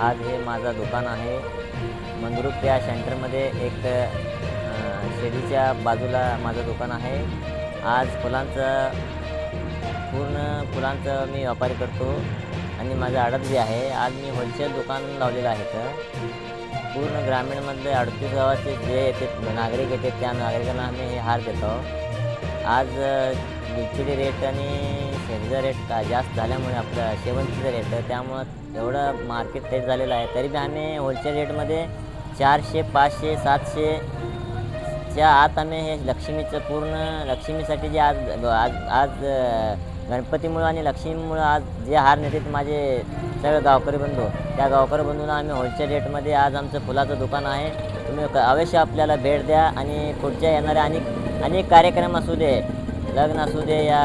आज हे माझा दुकान आहे. मंद्रुप या सेंटरमध्ये एक अ, शेडीच्या बाजूला माझं दुकान आहे. आज फुलांचं पूर्ण फुलांचं मी व्यापारी करतो आणि माझं आडत जे आहे. आज मी होलसेल दुकान लावलेलं आहे तर पूर्ण ग्रामीणमधले अडतीस गावाचे जे येते नागरिक येते त्या नागरिकांना आम्ही हे हार देतो. आज लिक्विडी रेट आणि शेतीचा रेट का जास्त झाल्यामुळे आपलं शेवंतीचं रेट त्यामुळं एवढं मार्केट रेट झालेलं आहे. तरी बी आम्ही होलसेल रेटमध्ये चारशे पाचशे सातशे च्या आत आम्ही हे लक्ष्मीचं पूर्ण लक्ष्मीसाठी जे आज आज आज गणपतीमुळं आणि लक्ष्मीमुळं आज जे हार नेतात माझे सगळे गावकरी बंधू त्या गावकरी बंधूंना आम्ही होलसेल रेटमध्ये आज आमचं फुलाचं दुकान आहे. तुम्ही अवश्य आपल्याला भेट द्या आणि पुढच्या येणाऱ्या अनेक अनेक कार्यक्रम असू दे लग्न असू दे या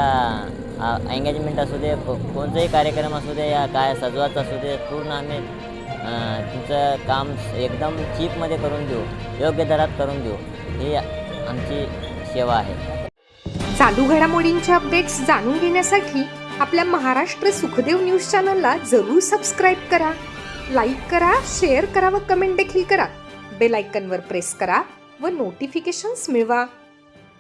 एंगेजमेंट असू दे कोणताही कार्यक्रम असू दे या काय सजवाचं असू दे पूर्ण आम्ही तुमचं काम एकदम चीपमध्ये करून देऊ योग्य दरात करून देऊ ही आमची सेवा आहे. चालू घडामोडींचे अपडेट्स जाणून घेण्यासाठी आपल्या महाराष्ट्र सुखदेव न्यूज चॅनलला जरूर सबस्क्राईब करा लाईक करा शेअर करा व कमेंट देखील करा. बेलायकनवर प्रेस करा व नोटिफिकेशन्स मिळवा.